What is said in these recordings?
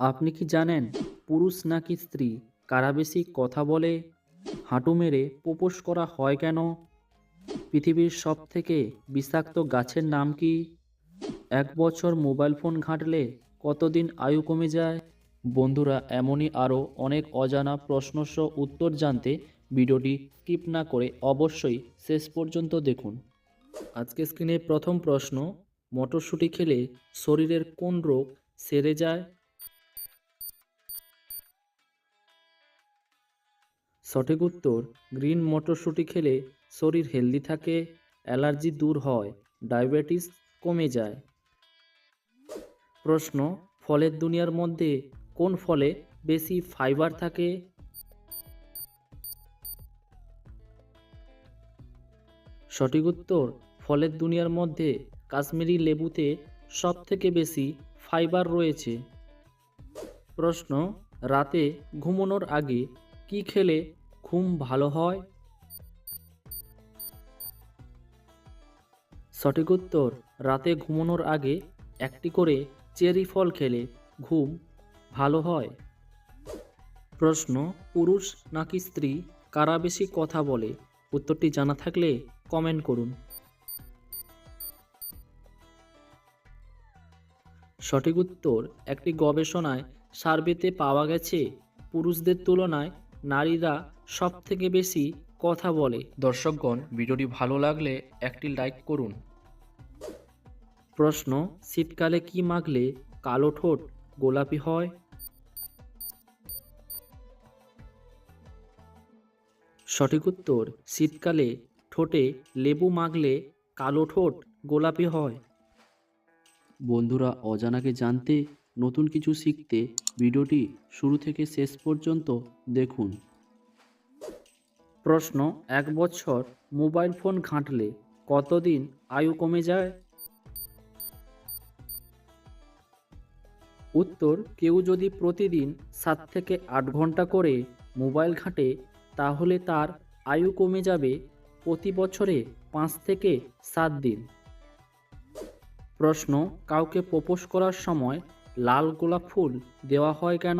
আপনি কি জানেন পুরুষ নাকি স্ত্রী? কারা বেশি কথা বলে? হাঁটু মেরে প্রপোজ করা হয় কেন? পৃথিবীর সব থেকে বিষাক্ত গাছের নাম কি? এক বছর মোবাইল ফোন ঘাঁটলে কতদিন আয়ু কমে যায়? বন্ধুরা, এমনই আরও অনেক অজানা প্রশ্নসহ উত্তর জানতে ভিডিওটি স্কিপ না করে অবশ্যই শেষ পর্যন্ত দেখুন। আজকে স্ক্রিনে প্রথম প্রশ্ন, মটরশুঁটি খেলে শরীরের কোন রোগ সেরে যায়? সঠিক উত্তর, গ্রিন মটরশুঁটি খেলে শরীর হেলদি থাকে, অ্যালার্জি দূর হয়, ডায়াবেটিস কমে যায়। প্রশ্ন, ফলের দুনিয়ার মধ্যে কোন ফলে বেশি ফাইবার থাকে? সঠিক উত্তর, ফলের দুনিয়ার মধ্যে কাশ্মীরি লেবুতে সব থেকে বেশি ফাইবার রয়েছে। প্রশ্ন, রাতে ঘুমানোর আগে কি খেলে ঘুম ভালো হয়। সঠিক উত্তর, রাতে ঘুমানোর আগে একটি করে চেরি ফল খেলে ঘুম ভালো হয়। প্রশ্ন, পুরুষ নাকি স্ত্রী, কারা বেশি কথা বলে? উত্তরটি জানা থাকলে কমেন্ট করুন। সঠিক উত্তর, একটি গবেষণায় সার্ভেতে পাওয়া গেছে। পুরুষদের তুলনায় নারীরা সব থেকে বেশি কথা বলে। দর্শকগণ ভিডিওটি ভালো লাগলে একটি লাইক করুন। প্রশ্ন শীতকালে কি মাখলে কালো ঠোঁট গোলাপি হয়? সঠিক উত্তর শীতকালে ঠোঁটে লেবু মাখলে কালো ঠোঁট গোলাপি হয়। বন্ধুরা অজানাকে জানতে নতুন কিছু শিখতে ভিডিওটি শুরু থেকে শেষ পর্যন্ত দেখুন। প্রশ্ন, এক বছর মোবাইল ফোন ঘাঁটলে কতদিন আয়ু কমে যায়? উত্তর, কেউ যদি প্রতিদিন সাত থেকে আট ঘণ্টা করে মোবাইল ঘাঁটে, তাহলে তার আয়ু কমে যাবে প্রতি বছরে পাঁচ থেকে সাত দিন। প্রশ্ন, কাউকে প্রপোজ করার সময় লাল গোলাপ ফুল দেওয়া হয় কেন?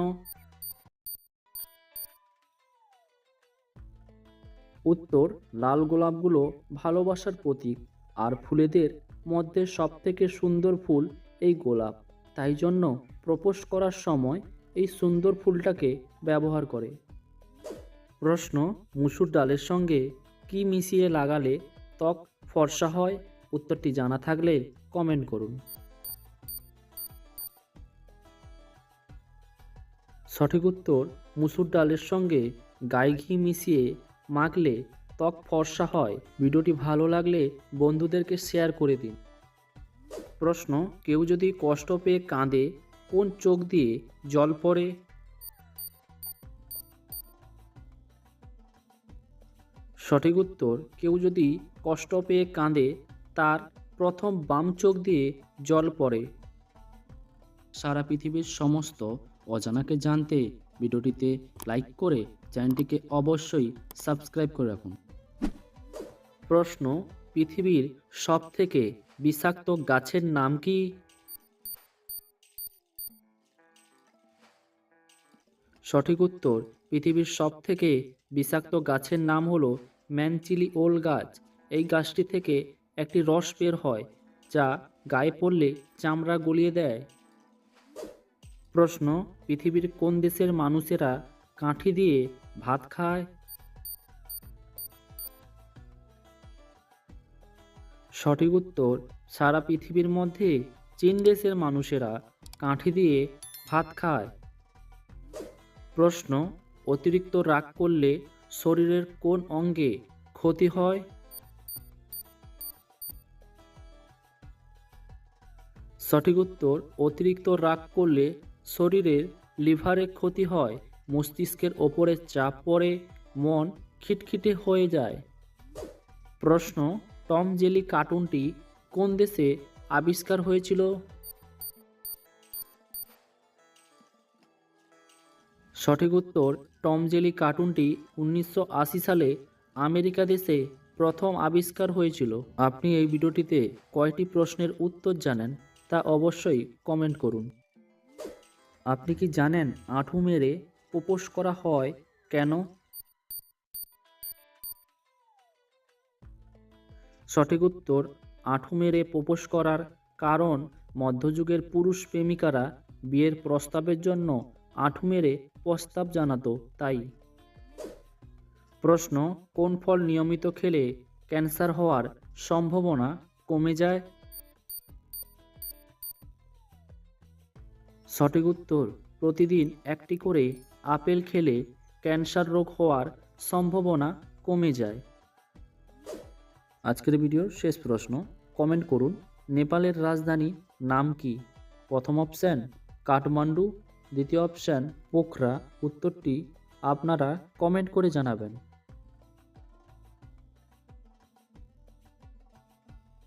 উত্তর, লাল গোলাপগুলো ভালোবাসার প্রতীক আর ফুলেদের মধ্যে সবথেকে সুন্দর ফুল এই গোলাপ। তাই জন্য প্রপোজ করার সময় এই সুন্দর ফুলটাকে ব্যবহার করে। প্রশ্ন, মুসুর ডালের সঙ্গে কি মিশিয়ে লাগালে ত্বক ফর্সা হয়? উত্তরটি জানা থাকলে কমেন্ট করুন। সঠিক উত্তর, মুসুর ডালের সঙ্গে গাই ঘি মিশিয়ে মাখলে ত্বক ফর্সা হয়। ভিডিওটি ভালো লাগলে বন্ধুদেরকে শেয়ার করে দিন। প্রশ্ন, কেউ যদি কষ্ট পেয়ে কাঁদে, কোন চোখ দিয়ে জল পড়ে? সঠিক উত্তর, কেউ যদি কষ্ট পেয়ে কাঁদে, তার প্রথম বাম চোখ দিয়ে জল পড়ে। সারা পৃথিবীর সমস্ত অজানাকে জানতে ভিডিওটিতে লাইক করে চ্যানেলটিকে অবশ্যই সাবস্ক্রাইব করে রাখুন। প্রশ্ন, পৃথিবীর সব থেকে বিষাক্ত গাছের নাম কি? সঠিক উত্তর, পৃথিবীর সব থেকে বিষাক্ত গাছের নাম হলো ম্যানচিলি ওল গাছ। এই গাছটি থেকে একটি রস বের হয়, যা গায়ে পড়লে চামড়া গলিয়ে দেয়। প্রশ্ন, পৃথিবীর কোন দেশের মানুষেরা কাঠি দিয়ে ভাত খায়। সঠিক উত্তর, সারা পৃথিবীর মধ্যে চীন দেশের মানুষেরা কাঠি দিয়ে ভাত খায়। প্রশ্ন, অতিরিক্ত রাগ করলে শরীরের কোন অঙ্গে ক্ষতি হয়? সঠিক উত্তর, অতিরিক্ত রাগ করলে শরীরের লিভারে ক্ষতি হয়। মস্তিষ্কের ওপরে চাপ পড়ে মন খিটখিটে হয়ে যায়। প্রশ্ন, টম জেলি কার্টুনটি কোন দেশে আবিষ্কার হয়েছিল? সঠিক উত্তর, টম জেলি কার্টুনটি উনিশশো আশি সালে আমেরিকা দেশে প্রথম আবিষ্কার হয়েছিল। আপনি এই ভিডিওটিতে কয়টি প্রশ্নের উত্তর জানেন তা অবশ্যই কমেন্ট করুন। আপনি কি জানেন আঁঠু মেরে প্রপোজ করা হয় কেন? সঠিক উত্তর আঁঠু মেরে প্রপোজ করার কারণ মধ্যযুগের পুরুষ প্রেমিকারা বিয়ের প্রস্তাবের জন্য আঁঠু মেরে প্রস্তাব জানাতো, তাই। প্রশ্ন, কোন ফল নিয়মিত খেলে ক্যান্সার হওয়ার সম্ভাবনা কমে যায়? সঠিক উত্তর, প্রতিদিন একটি করে আপেল খেলে ক্যান্সার রোগ হওয়ার সম্ভাবনা কমে যায়। আজকের ভিডিওর শেষ প্রশ্ন কমেন্ট করুন, নেপালের রাজধানী নাম কি? প্রথম অপশান কাঠমান্ডু, দ্বিতীয় অপশান পোখরা, উত্তরটি আপনারা কমেন্ট করে জানাবেন।